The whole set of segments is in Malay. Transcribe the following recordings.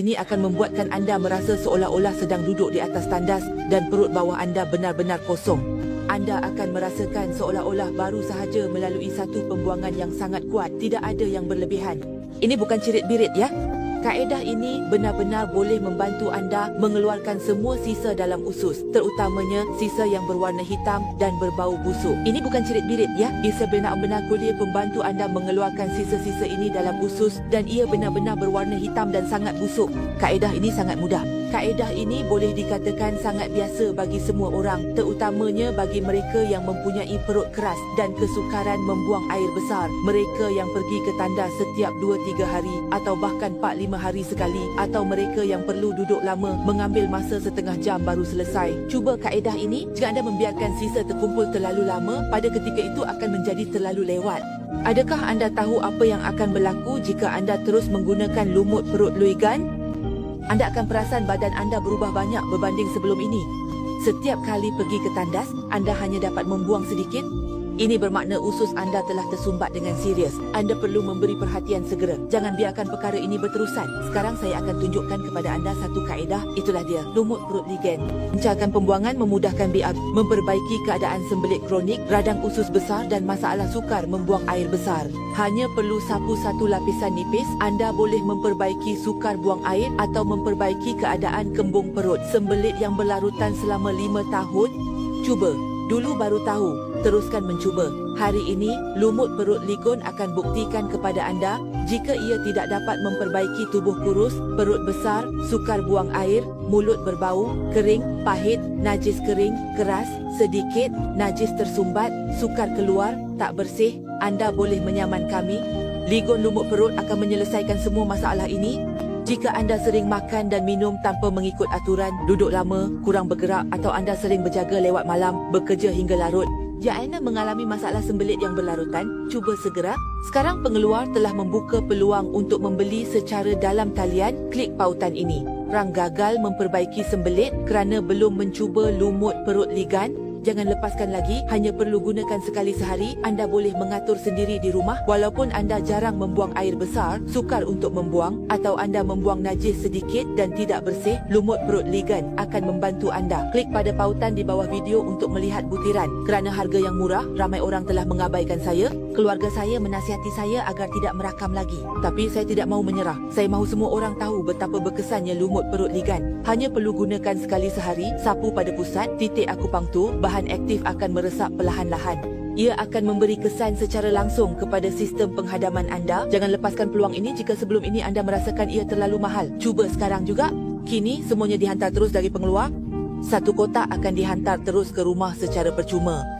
ini akan membuatkan anda merasa seolah-olah sedang duduk di atas tandas dan perut bawah anda benar-benar kosong. Anda akan merasakan seolah-olah baru sahaja melalui satu pembuangan yang sangat kuat, tidak ada yang berlebihan. Ini bukan cirit-birit ya. Kaedah ini benar-benar boleh membantu anda mengeluarkan semua sisa dalam usus, terutamanya sisa yang berwarna hitam dan berbau busuk. Ini bukan cirit-birit ya. Ia sebenar-benar boleh membantu anda mengeluarkan sisa-sisa ini dalam usus dan ia benar-benar berwarna hitam dan sangat busuk. Kaedah ini sangat mudah. Kaedah ini boleh dikatakan sangat biasa bagi semua orang, terutamanya bagi mereka yang mempunyai perut keras dan kesukaran membuang air besar. Mereka yang pergi ke tandas setiap 2-3 hari atau bahkan 4-5 hari sekali atau mereka yang perlu duduk lama mengambil masa setengah jam baru selesai. Cuba kaedah ini, jika anda membiarkan sisa terkumpul terlalu lama, pada ketika itu akan menjadi terlalu lewat. Adakah anda tahu apa yang akan berlaku jika anda terus menggunakan lumut perut Luigan? Anda akan perasan badan anda berubah banyak berbanding sebelum ini. Setiap kali pergi ke tandas, anda hanya dapat membuang sedikit. Ini bermakna usus anda telah tersumbat dengan serius. Anda perlu memberi perhatian segera. Jangan biarkan perkara ini berterusan. Sekarang saya akan tunjukkan kepada anda satu kaedah. Itulah dia, lumut perut ligen. Lancarkan pembuangan memudahkan BAB, memperbaiki keadaan sembelit kronik, radang usus besar dan masalah sukar membuang air besar. Hanya perlu sapu satu lapisan nipis, anda boleh memperbaiki sukar buang air atau memperbaiki keadaan kembung perut. Sembelit yang berlarutan selama lima tahun, cuba. Dulu baru tahu, teruskan mencuba. Hari ini, lumut perut ligon akan buktikan kepada anda jika ia tidak dapat memperbaiki tubuh kurus, perut besar, sukar buang air, mulut berbau, kering, pahit, najis kering, keras, sedikit, najis tersumbat, sukar keluar, tak bersih, anda boleh menyaman kami. Ligon lumut perut akan menyelesaikan semua masalah ini jika anda sering makan dan minum tanpa mengikut aturan, duduk lama, kurang bergerak atau anda sering berjaga lewat malam, bekerja hingga larut, Ya anda mengalami masalah sembelit yang berlarutan, cuba segera. Sekarang pengeluar telah membuka peluang untuk membeli secara dalam talian, klik pautan ini. Rang gagal memperbaiki sembelit kerana belum mencuba lumut perut ligan, Jangan lepaskan lagi, hanya perlu gunakan sekali sehari. Anda boleh mengatur sendiri di rumah walaupun anda jarang membuang air besar, sukar untuk membuang atau anda membuang najis sedikit dan tidak bersih, lumut perut ligan akan membantu anda. Klik pada pautan di bawah video untuk melihat butiran. Kerana harga yang murah, ramai orang telah mengabaikan saya. Keluarga saya menasihati saya agar tidak merakam lagi. Tapi saya tidak mahu menyerah. Saya mahu semua orang tahu betapa berkesannya lumut perut ligan. Hanya perlu gunakan sekali sehari, sapu pada pusat, titik akupunktur, bahan aktif akan meresap perlahan-lahan. Ia akan memberi kesan secara langsung kepada sistem penghadaman anda. Jangan lepaskan peluang ini jika sebelum ini anda merasakan ia terlalu mahal. Cuba sekarang juga. Kini semuanya dihantar terus dari pengeluar. Satu kotak akan dihantar terus ke rumah secara percuma.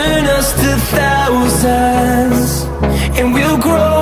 turn us to thousands. And we'll grow